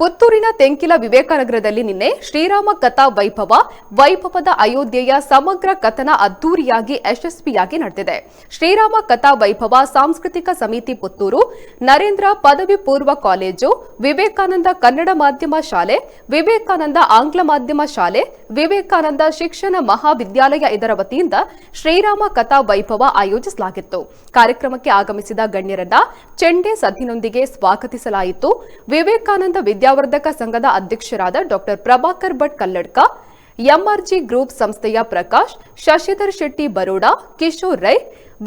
ಪುತ್ತೂರಿನ ತೆಂಕಿಲ ವಿವೇಕನಗರದಲ್ಲಿ ನಿನ್ನೆ ಶ್ರೀರಾಮ ಕಥಾ ವೈಭವ, ವೈಭವದ ಅಯೋಧ್ಯೆಯ ಸಮಗ್ರ ಕಥನ ಅದ್ದೂರಿಯಾಗಿ ಯಶಸ್ವಿಯಾಗಿ ನಡೆದಿದೆ. ಶ್ರೀರಾಮ ಕಥಾ ವೈಭವ ಸಾಂಸ್ಕೃತಿಕ ಸಮಿತಿ ಪುತ್ತೂರು, ನರೇಂದ್ರ ಪದವಿ ಪೂರ್ವ ಕಾಲೇಜು, ವಿವೇಕಾನಂದ ಕನ್ನಡ ಮಾಧ್ಯಮ ಶಾಲೆ, ವಿವೇಕಾನಂದ ಆಂಗ್ಲ ಮಾಧ್ಯಮ ಶಾಲೆ, ವಿವೇಕಾನಂದ ಶಿಕ್ಷಣ ಮಹಾವಿದ್ಯಾಲಯ ಇದರ ವತಿಯಿಂದ ಶ್ರೀರಾಮ ಕಥಾ ವೈಭವ ಆಯೋಜಿಸಲಾಗಿತ್ತು. ಕಾರ್ಯಕ್ರಮಕ್ಕೆ ಆಗಮಿಸಿದ ಗಣ್ಯರನ್ನ ಚೆಂಡೆ ಸದ್ದಿನೊಂದಿಗೆ ಸ್ವಾಗತಿಸಲಾಯಿತು. ವಿವೇಕಾನಂದ ವಿದ್ಯಾವರ್ಧಕ ಸಂಘದ ಅಧ್ಯಕ್ಷರಾದ doctor Prabhakar Bhat Kalladka, MRG group ಸಂಸ್ಥೆಯ ಪ್ರಕಾಶ್, ಶಶಿಧರ್ ಶೆಟ್ಟಿ ಬರೋಡಾ, ಕಿಶೋರ್ ರೈ,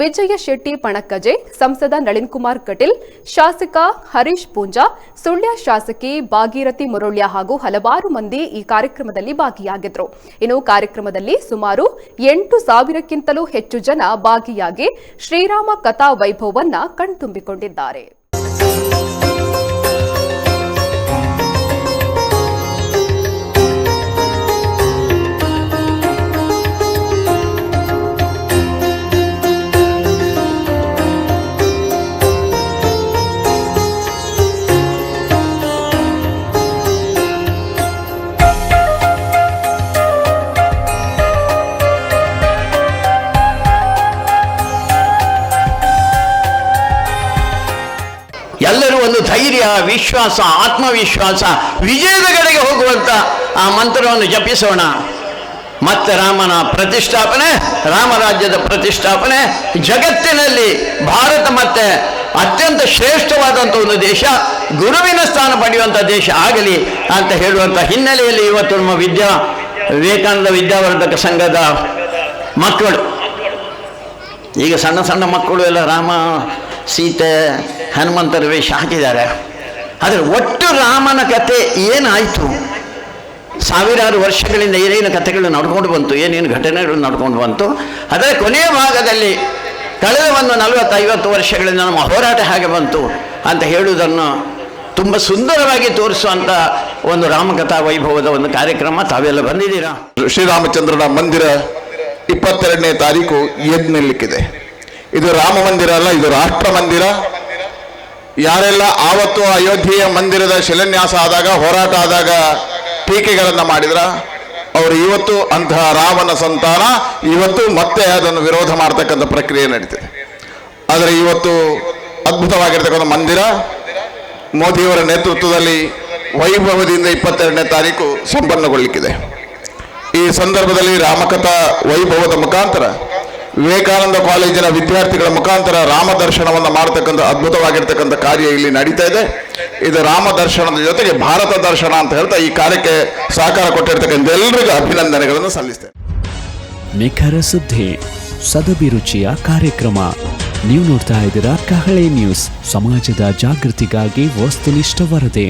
ವಿಜಯ ಶೆಟ್ಟಿ ಪಣಕ್ಕಜೆ ಸಂಸದ ನಳಿನ್ ಕುಮಾರ್ ಕಟೀಲ್, ಶಾಸಕ ಹರೀಶ್ ಪೂಂಜಾ, ಸುಳ್ಯ ಶಾಸಕಿ ಭಾಗೀರಥಿ ಮುರೊಳ್ಯ ಹಾಗೂ ಹಲವಾರು ಮಂದಿ ಈ ಕಾರ್ಯಕ್ರಮದಲ್ಲಿ ಭಾಗಿಯಾಗಿದ್ರು. ಇನ್ನು ಕಾರ್ಯಕ್ರಮದಲ್ಲಿ ಸುಮಾರು ಎಂಟು ಸಾವಿರಕ್ಕಿಂತಲೂ ಹೆಚ್ಚು ಜನ ಭಾಗಿಯಾಗಿ ಶ್ರೀರಾಮ ಕಥಾ ವೈಭವವನ್ನ ಕಣ್ತುಂಬಿಕೊಂಡಿದ್ದಾರೆ. ಎಲ್ಲರೂ ಒಂದು ಧೈರ್ಯ, ವಿಶ್ವಾಸ, ಆತ್ಮವಿಶ್ವಾಸ ವಿಜಯದ ಕಡೆಗೆ ಹೋಗುವಂತ ಆ ಮಂತ್ರವನ್ನು ಜಪಿಸೋಣ. ಮತ್ತೆ ರಾಮನ ಪ್ರತಿಷ್ಠಾಪನೆ, ರಾಮರಾಜ್ಯದ ಪ್ರತಿಷ್ಠಾಪನೆ, ಜಗತ್ತಿನಲ್ಲಿ ಭಾರತ ಮತ್ತೆ ಅತ್ಯಂತ ಶ್ರೇಷ್ಠವಾದಂಥ ಒಂದು ದೇಶ, ಗುರುವಿನ ಸ್ಥಾನ ಪಡೆಯುವಂಥ ದೇಶ ಆಗಲಿ ಅಂತ ಹೇಳುವಂಥ ಹಿನ್ನೆಲೆಯಲ್ಲಿ ಇವತ್ತು ನಮ್ಮ ವಿದ್ಯಾ, ವಿವೇಕಾನಂದ ವಿದ್ಯಾವರ್ಧಕ ಸಂಘದ ಮಕ್ಕಳು. ಈಗ ಸಣ್ಣ ಸಣ್ಣ ಮಕ್ಕಳು ಎಲ್ಲ ರಾಮ ಸೀತೆ ಹನುಮಂತರ ವೇಷ ಹಾಕಿದ್ದಾರೆ. ಆದರೆ ಒಟ್ಟು ರಾಮನ ಕತೆ ಏನಾಯಿತು? ಸಾವಿರಾರು ವರ್ಷಗಳಿಂದ ಏನೇನು ಕಥೆಗಳು ನಡ್ಕೊಂಡು ಬಂತು, ಏನೇನು ಘಟನೆಗಳು ನಡ್ಕೊಂಡು ಬಂತು, ಅದರ ಕೊನೆಯ ಭಾಗದಲ್ಲಿ ಕಳೆದ ಒಂದು ನಲವತ್ತೈವತ್ತು ವರ್ಷಗಳಿಂದ ನಮ್ಮ ಹೋರಾಟ ಹೇಗೆ ಬಂತು ಅಂತ ಹೇಳುವುದನ್ನು ತುಂಬ ಸುಂದರವಾಗಿ ತೋರಿಸುವಂಥ ಒಂದು ರಾಮಕಥಾ ವೈಭವದ ಒಂದು ಕಾರ್ಯಕ್ರಮ ತಾವೆಲ್ಲ ಬಂದಿದ್ದೀರಾ? ಶ್ರೀರಾಮಚಂದ್ರನ ಮಂದಿರ ಇಪ್ಪತ್ತೆರಡನೇ ತಾರೀಕು ಎದ್ದು ನಿಲ್ಲಕ್ಕಿದೆ. ಇದು ರಾಮ ಮಂದಿರ ಅಲ್ಲ, ಇದು ರಾಷ್ಟ್ರ ಮಂದಿರ. ಯಾರೆಲ್ಲ ಆವತ್ತು ಅಯೋಧ್ಯೆಯ ಮಂದಿರದ ಶಿಲಾನ್ಯಾಸ ಆದಾಗ, ಹೋರಾಟ ಆದಾಗ ಟೀಕೆಗಳನ್ನು ಮಾಡಿದ್ರ? ಅವರು ಇವತ್ತು ಅಂತಹ ರಾಮನ ಸಂತಾನ, ಇವತ್ತು ಮತ್ತೆ ಅದನ್ನು ವಿರೋಧ ಮಾಡ್ತಕ್ಕಂಥ ಪ್ರಕ್ರಿಯೆ ನಡೀತಿದೆ. ಆದರೆ ಇವತ್ತು ಅದ್ಭುತವಾಗಿರ್ತಕ್ಕಂಥ ಮಂದಿರ, ಮೋದಿಯವರ ನೇತೃತ್ವದಲ್ಲಿ ವೈಭವದಿಂದ ಇಪ್ಪತ್ತೆರಡನೇ ತಾರೀಕು ಸಂಪನ್ನಗೊಳ್ಳಿಕ್ಕಿದೆ. ಈ ಸಂದರ್ಭದಲ್ಲಿ ರಾಮಕಥಾ ವೈಭವದ ಮುಖಾಂತರ ವಿವೇಕಾನಂದ ಕಾಲೇಜಿನ ವಿದ್ಯಾರ್ಥಿಗಳ ಮುಖಾಂತರ ರಾಮ ದರ್ಶನವನ್ನು ಮಾಡತಕ್ಕಂಥ ಅದ್ಭುತವಾಗಿರ್ತಕ್ಕಂಥ ಕಾರ್ಯ ಇಲ್ಲಿ ನಡೀತಾ ಇದೆ. ಇದು ರಾಮ ದರ್ಶನದ ಜೊತೆಗೆ ಭಾರತ ದರ್ಶನ ಅಂತ ಹೇಳ್ತಾ ಈ ಕಾರ್ಯಕ್ಕೆ ಸಹಕಾರ ಕೊಟ್ಟಿರ್ತಕ್ಕಂಥ ಎಲ್ಲರಿಗೂ ಅಭಿನಂದನೆಗಳನ್ನು ಸಲ್ಲಿಸ್ತೇನೆ. ನಿಖರ ಸುದ್ದಿ ಸದಭಿರುಚಿಯ ಕಾರ್ಯಕ್ರಮ. ನೀವು ನೋಡ್ತಾ ಇದ್ದೀರಾ ಕಹಳೆ ನ್ಯೂಸ್. ಸಮಾಜದ ಜಾಗೃತಿಗಾಗಿ ವಸ್ತುನಿಷ್ಠ ವರದಿ.